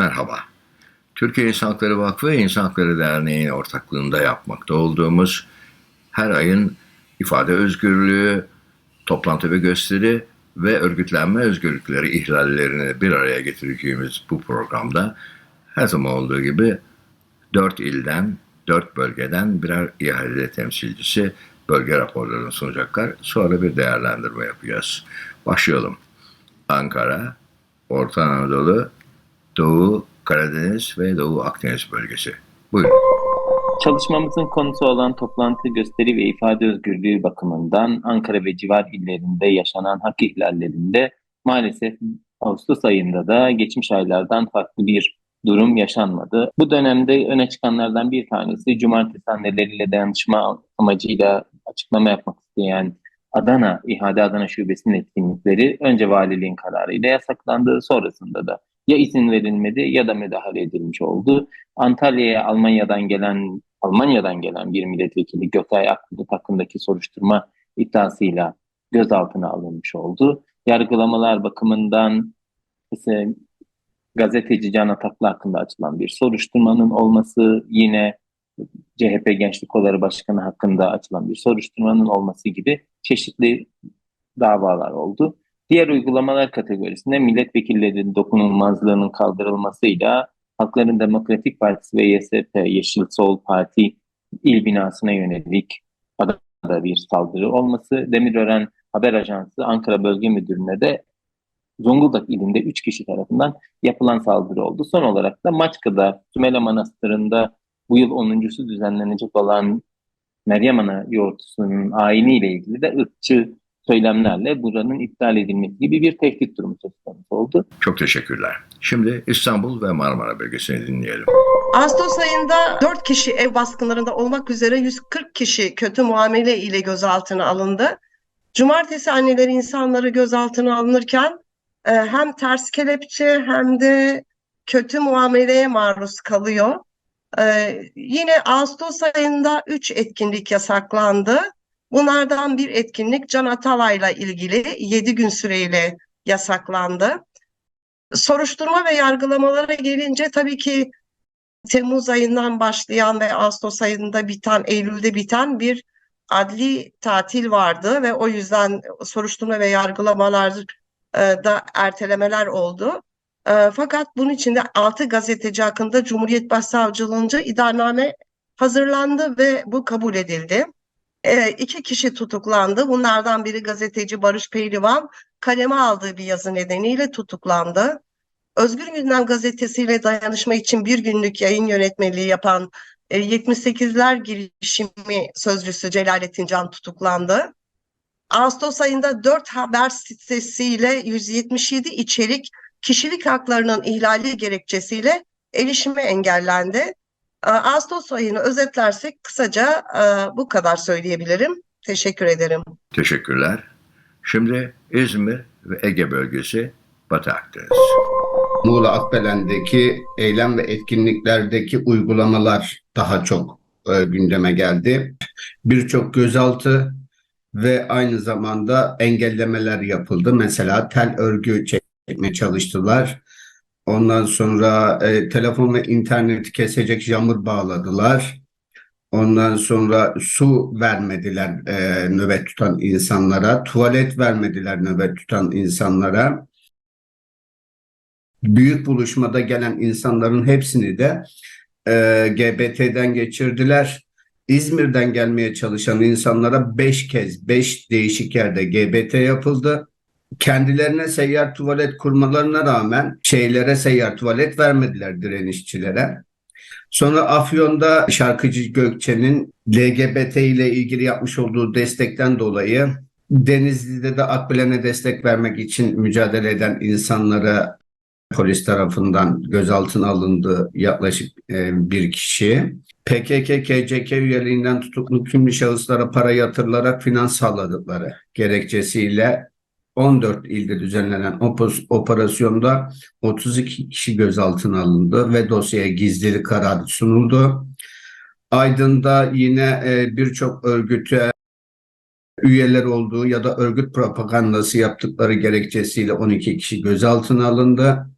Merhaba. Türkiye İnsan Hakları Vakfı ve İnsan Hakları Derneği'nin ortaklığında yapmakta olduğumuz her ayın ifade özgürlüğü, toplantı ve gösteri ve örgütlenme özgürlükleri ihlallerini bir araya getireceğimiz bu programda her zaman olduğu gibi dört ilden, dört bölgeden birer ihale temsilcisi bölge raporlarını sunacaklar. Sonra bir değerlendirme yapacağız. Başlayalım. Ankara, Orta Anadolu, Doğu Karadeniz ve Doğu Akdeniz bölgesi. Buyurun. Çalışmamızın konusu olan toplantı, gösteri ve ifade özgürlüğü bakımından Ankara ve civar illerinde yaşanan hak ihlallerinde maalesef Ağustos ayında da geçmiş aylardan farklı bir durum yaşanmadı. Bu dönemde öne çıkanlardan bir tanesi cumartesi anneleriyle dayanışma amacıyla açıklama yapmak isteyen Adana, İhade Adana Şubesi'nin etkinlikleri önce valiliğin kararıyla yasaklandı. Sonrasında da ya izin verilmedi ya da müdahale edilmiş oldu. Antalya'ya Almanya'dan gelen Almanya'dan gelen bir milletvekili Gökay Akbulut hakkındaki soruşturma iddiasıyla gözaltına alınmış oldu. Yargılamalar bakımından ise gazeteci Can Ataklı hakkında açılan bir soruşturmanın olması, yine CHP Gençlik Kolları Başkanı hakkında açılan bir soruşturmanın olması gibi çeşitli davalar oldu. Diğer uygulamalar kategorisinde milletvekillerinin dokunulmazlığının kaldırılmasıyla Halkların Demokratik Partisi ve YSP, Yeşil Sol Parti il binasına yönelik Adana'da bir saldırı olması, Demirören Haber Ajansı Ankara Bölge Müdürlüğü'ne de Zonguldak ilinde 3 kişi tarafından yapılan saldırı oldu. Son olarak da Maçka'da Sümele Manastırı'nda bu yıl 10.sü düzenlenecek olan Meryem Ana yoğurtusunun ayini ile ilgili de ırkçı söylemlerle buranın iptal edilmesi gibi bir tehdit durumu söz konusu oldu. Çok teşekkürler. Şimdi İstanbul ve Marmara bölgesini dinleyelim. Ağustos ayında 4 kişi ev baskınlarında olmak üzere 140 kişi kötü muamele ile gözaltına alındı. Cumartesi anneleri insanları gözaltına alınırken e, hem ters kelepçe hem de kötü muameleye maruz kalıyor. E, yine Ağustos ayında 3 etkinlik yasaklandı. Bunlardan bir etkinlik Can Atalay'la ilgili 7 gün süreyle yasaklandı. Soruşturma ve yargılamalara gelince tabii ki Temmuz ayından başlayan ve Ağustos ayında biten, Eylül'de biten bir adli tatil vardı ve o yüzden soruşturma ve yargılamalar e, da ertelemeler oldu. E, fakat bunun içinde 6 gazeteci hakkında Cumhuriyet Başsavcılığınca iddianame hazırlandı ve bu kabul edildi. E, iki kişi tutuklandı. Bunlardan biri gazeteci Barış Pehlivan kaleme aldığı bir yazı nedeniyle tutuklandı. Özgür Gündem gazetesiyle dayanışma için bir günlük yayın yönetmeliği yapan e, 78'ler girişimi sözcüsü Celalettin Can tutuklandı. Ağustos ayında 4 haber sitesiyle 177 içerik kişilik haklarının ihlali gerekçesiyle erişime engellendi. E, Ağustos ayını özetlersek kısaca e, bu kadar söyleyebilirim. Teşekkür ederim. Teşekkürler. Şimdi İzmir ve Ege bölgesi Batı Akdeniz. Muğla Akbelen'deki eylem ve etkinliklerdeki uygulamalar daha çok e, gündeme geldi. Birçok gözaltı ve aynı zamanda engellemeler yapıldı. Mesela tel örgü çekmeye çalıştılar. Ondan sonra e, telefon ve interneti kesecek jamur bağladılar. Ondan sonra su vermediler e, nöbet tutan insanlara, tuvalet vermediler nöbet tutan insanlara büyük buluşmada gelen insanların hepsini de e, GBT'den geçirdiler. İzmir'den gelmeye çalışan insanlara beş kez, beş değişik yerde GBT yapıldı. Kendilerine seyyar tuvalet kurmalarına rağmen şeylere seyyar tuvalet vermediler direnişçilere. Sonra Afyon'da şarkıcı Gökçe'nin LGBT ile ilgili yapmış olduğu destekten dolayı Denizli'de de Akbilen'e destek vermek için mücadele eden insanlara polis tarafından gözaltına alındı yaklaşık e, bir kişi. PKK, KCK üyeliğinden tutuklu kimli şahıslara para yatırılarak finans sağladıkları gerekçesiyle 14 ilde düzenlenen operasyonda 32 kişi gözaltına alındı ve dosyaya gizlilik kararı sunuldu. Aydın'da yine e, birçok örgüte üyeler olduğu ya da örgüt propagandası yaptıkları gerekçesiyle 12 kişi gözaltına alındı.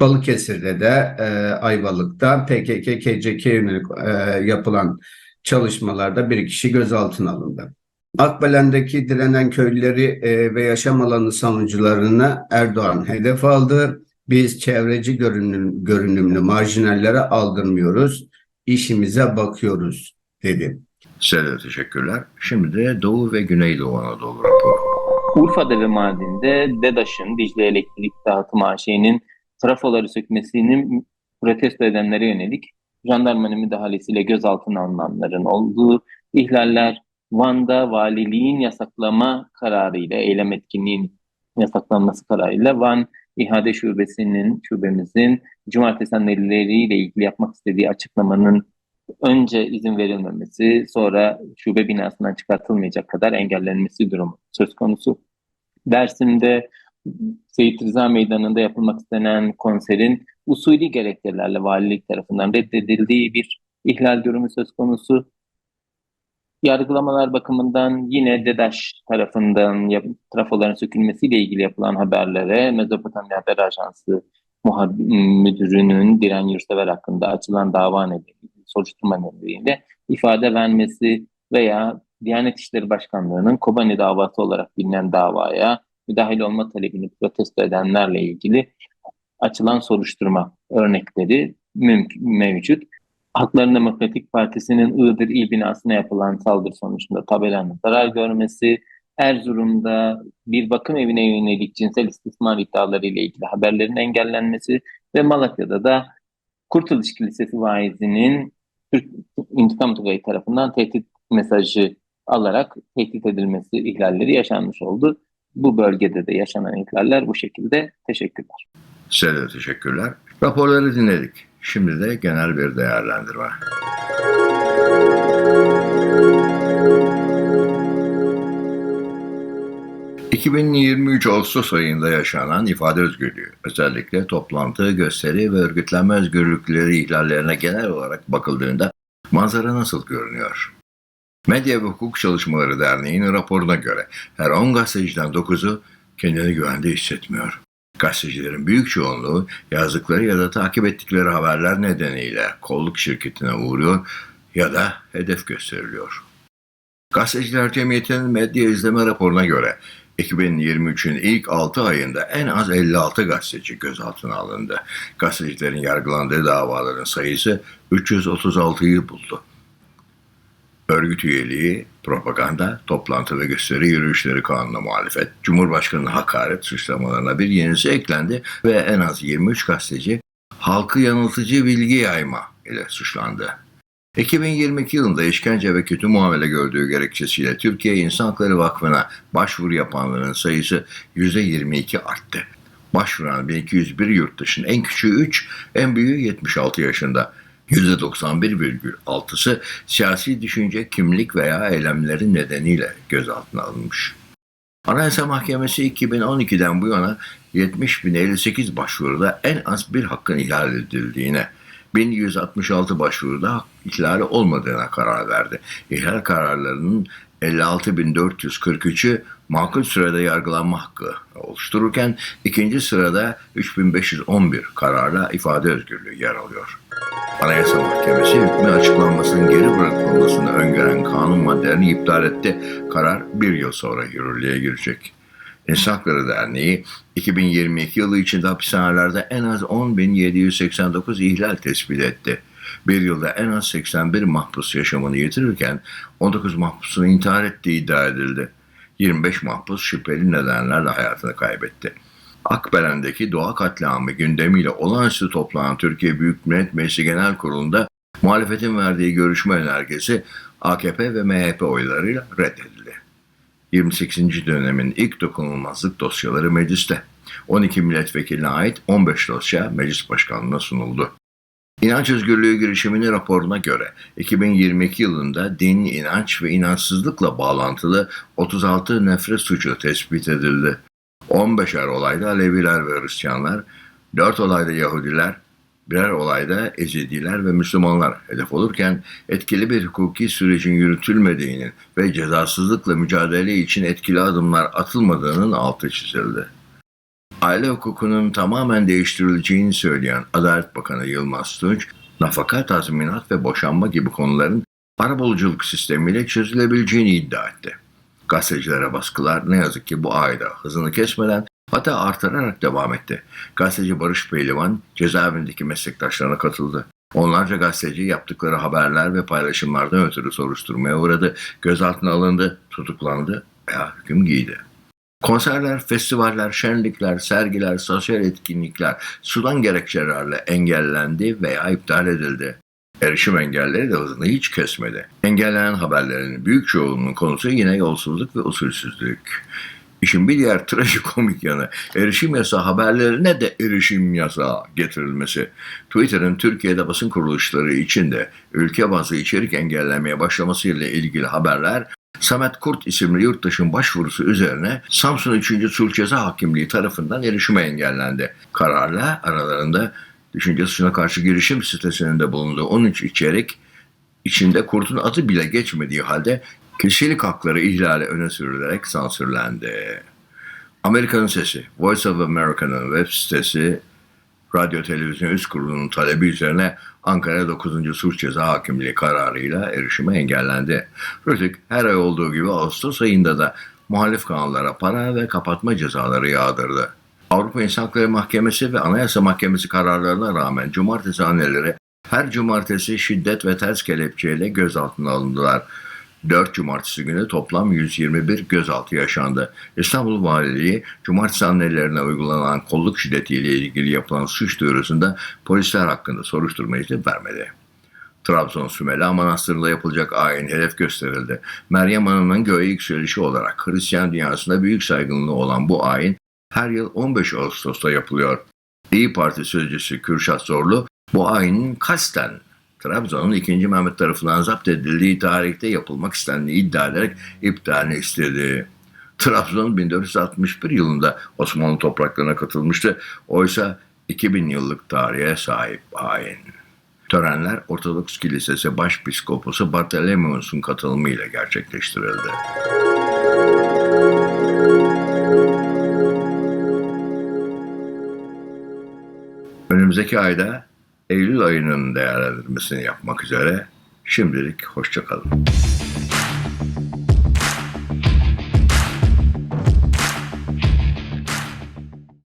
Balıkesir'de de e, Ayvalık'ta PKK, KCK yönelik e, yapılan çalışmalarda bir kişi gözaltına alındı. Akbelen'deki direnen köylüleri e, ve yaşam alanı savunucularını Erdoğan hedef aldı. Biz çevreci görünüm, görünümlü marjinallere aldırmıyoruz, işimize bakıyoruz dedi. Size de teşekkürler. Şimdi de Doğu ve Güneydoğu Anadolu raporu. Urfa'da ve Mardin'de DEDAŞ'ın Dicle Elektrik Dağıtım AŞ'nin trafoları sökmesini protesto edenlere yönelik jandarmanın müdahalesiyle gözaltına alınanların olduğu ihlaller Van'da valiliğin yasaklama kararıyla, eylem etkinliğin yasaklanması kararıyla Van İHADE Şubesi'nin, şubemizin cumartesi anneleriyle ilgili yapmak istediği açıklamanın önce izin verilmemesi, sonra şube binasından çıkartılmayacak kadar engellenmesi durumu söz konusu. Dersim'de Seyit Rıza Meydanı'nda yapılmak istenen konserin usulü gerekçelerle valilik tarafından reddedildiği bir ihlal durumu söz konusu. Yargılamalar bakımından yine DEDAŞ tarafından trafoların sökülmesiyle ilgili yapılan haberlere Mezopotamya Haber Ajansı müdürünün Diren Yurtsever hakkında açılan dava nedeniyle, soruşturma nedeniyle ifade vermesi veya Diyanet İşleri Başkanlığı'nın Kobani davası olarak bilinen davaya müdahil olma talebini protesto edenlerle ilgili açılan soruşturma örnekleri mümkün, mevcut. Hakların Demokratik Partisi'nin Iğdır İl binasına yapılan saldırı sonucunda tabelanın zarar görmesi, Erzurum'da bir bakım evine yönelik cinsel istismar iddiaları ile ilgili haberlerin engellenmesi ve Malatya'da da Kurtuluş Kilisesi vaizinin Türk İntikam Tugayı tarafından tehdit mesajı alarak tehdit edilmesi ihlalleri yaşanmış oldu. Bu bölgede de yaşanan ihlaller bu şekilde. Teşekkürler. Size de teşekkürler. Raporları dinledik. Şimdi de genel bir değerlendirme. ...2023 Ağustos ayında yaşanan ifade özgürlüğü, özellikle toplantı, gösteri ve örgütlenme özgürlükleri ihlallerine genel olarak bakıldığında manzara nasıl görünüyor? Medya ve Hukuk Çalışmaları Derneği'nin raporuna göre her 10 gazeteciden 9'u kendini güvende hissetmiyor. Gazetecilerin büyük çoğunluğu yazdıkları ya da takip ettikleri haberler nedeniyle kolluk şirketine uğruyor ya da hedef gösteriliyor. Gazeteciler Cemiyeti'nin medya izleme raporuna göre 2023'ün ilk 6 ayında en az 56 gazeteci gözaltına alındı. Gazetecilerin yargılandığı davaların sayısı 336'yı buldu. Örgüt üyeliği, propaganda, toplantı ve gösteri yürüyüşleri kanununa muhalefet, Cumhurbaşkanı'na hakaret suçlamalarına bir yenisi eklendi ve en az 23 gazeteci halkı yanıltıcı bilgi yayma ile suçlandı. 2022 yılında işkence ve kötü muamele gördüğü gerekçesiyle Türkiye İnsan Hakları Vakfı'na başvuru yapanların sayısı %22 arttı. Başvuran 1201 yurttaşın en küçüğü 3, en büyüğü 76 yaşında. %91,6'sı siyasi düşünce, kimlik veya eylemleri nedeniyle gözaltına alınmış. Anayasa Mahkemesi 2012'den bu yana 70.058 başvuruda en az bir hakkın ihlal edildiğine, 1166 başvuruda hak ihlali olmadığına karar verdi. İhlal kararlarının 56.443'ü makul sürede yargılanma hakkı oluştururken ikinci sırada 3511 kararla ifade özgürlüğü yer alıyor. Anayasa Mahkemesi hükmün açıklanmasının geri bırakılmasını öngören kanun maddelerini iptal etti. Karar bir yıl sonra yürürlüğe girecek. İnsan Derneği 2022 yılı içinde hapishanelerde en az 10.789 ihlal tespit etti. Bir yılda en az 81 mahpus yaşamını yitirirken 19 mahpusun intihar ettiği iddia edildi. 25 mahpus şüpheli nedenlerle hayatını kaybetti. Akbelen'deki doğa katliamı gündemiyle olağanüstü toplanan Türkiye Büyük Millet Meclisi Genel Kurulu'nda muhalefetin verdiği görüşme önergesi AKP ve MHP oylarıyla reddedildi. 28. dönemin ilk dokunulmazlık dosyaları mecliste. 12 milletvekiline ait 15 dosya meclis başkanlığına sunuldu. İnanç özgürlüğü girişiminin raporuna göre 2022 yılında din, inanç ve inançsızlıkla bağlantılı 36 nefret suçu tespit edildi. 15'er olayda Aleviler ve Hristiyanlar, 4 olayda Yahudiler, birer olayda Ezidiler ve Müslümanlar hedef olurken etkili bir hukuki sürecin yürütülmediğinin ve cezasızlıkla mücadele için etkili adımlar atılmadığının altı çizildi. aile hukukunun tamamen değiştirileceğini söyleyen Adalet Bakanı Yılmaz Tunç, nafaka, tazminat ve boşanma gibi konuların arabuluculuk sistemiyle çözülebileceğini iddia etti. Gazetecilere baskılar ne yazık ki bu ayda hızını kesmeden hatta artırarak devam etti. Gazeteci Barış Pehlivan cezaevindeki meslektaşlarına katıldı. Onlarca gazeteci yaptıkları haberler ve paylaşımlardan ötürü soruşturmaya uğradı, gözaltına alındı, tutuklandı veya hüküm giydi. Konserler, festivaller, şenlikler, sergiler, sosyal etkinlikler sudan gerekçelerle engellendi veya iptal edildi. Erişim engelleri de hızını hiç kesmedi. Engellenen haberlerin büyük çoğunluğunun konusu yine yolsuzluk ve usulsüzlük. İşin bir diğer trajikomik yanı erişim yasağı haberlerine de erişim yasağı getirilmesi. Twitter'ın Türkiye'de basın kuruluşları için de ülke bazı içerik engellemeye başlamasıyla ilgili haberler Samet Kurt isimli yurttaşın başvurusu üzerine Samsun 3. Sulh Ceza Hakimliği tarafından erişime engellendi. Kararla aralarında düşünce suçuna karşı girişim sitesinin de bulunduğu 13 içerik içinde Kurt'un adı bile geçmediği halde kişilik hakları ihlali öne sürülerek sansürlendi. Amerika'nın sesi, Voice of America'nın web sitesi Radyo Televizyon Üst Kurulu'nun talebi üzerine Ankara 9. Suç Ceza Hakimliği kararıyla erişime engellendi. Rütük her ay olduğu gibi Ağustos ayında da muhalif kanallara para ve kapatma cezaları yağdırdı. Avrupa İnsan Hakları Mahkemesi ve Anayasa Mahkemesi kararlarına rağmen cumartesi anneleri her cumartesi şiddet ve ters kelepçeyle gözaltına alındılar. 4 cumartesi günü toplam 121 gözaltı yaşandı. İstanbul Valiliği, cumartesi annelerine uygulanan kolluk şiddetiyle ilgili yapılan suç duyurusunda polisler hakkında soruşturma izni vermedi. Trabzon Sümela Manastırı'nda yapılacak ayin hedef gösterildi. Meryem Hanım'ın göğe yükselişi olarak Hristiyan dünyasında büyük saygınlığı olan bu ayin her yıl 15 Ağustos'ta yapılıyor. İyi Parti sözcüsü Kürşat Zorlu bu ayinin kasten Trabzon'un 2. Mehmet tarafından zapt edildiği tarihte yapılmak istendiğini iddia ederek iptalini istedi. Trabzon 1461 yılında Osmanlı topraklarına katılmıştı. Oysa 2000 yıllık tarihe sahip ayin. Törenler Ortodoks Kilisesi Başpiskoposu Bartolomeos'un katılımıyla gerçekleştirildi. Önümüzdeki ayda Eylül ayının değerlendirmesini yapmak üzere şimdilik hoşçakalın.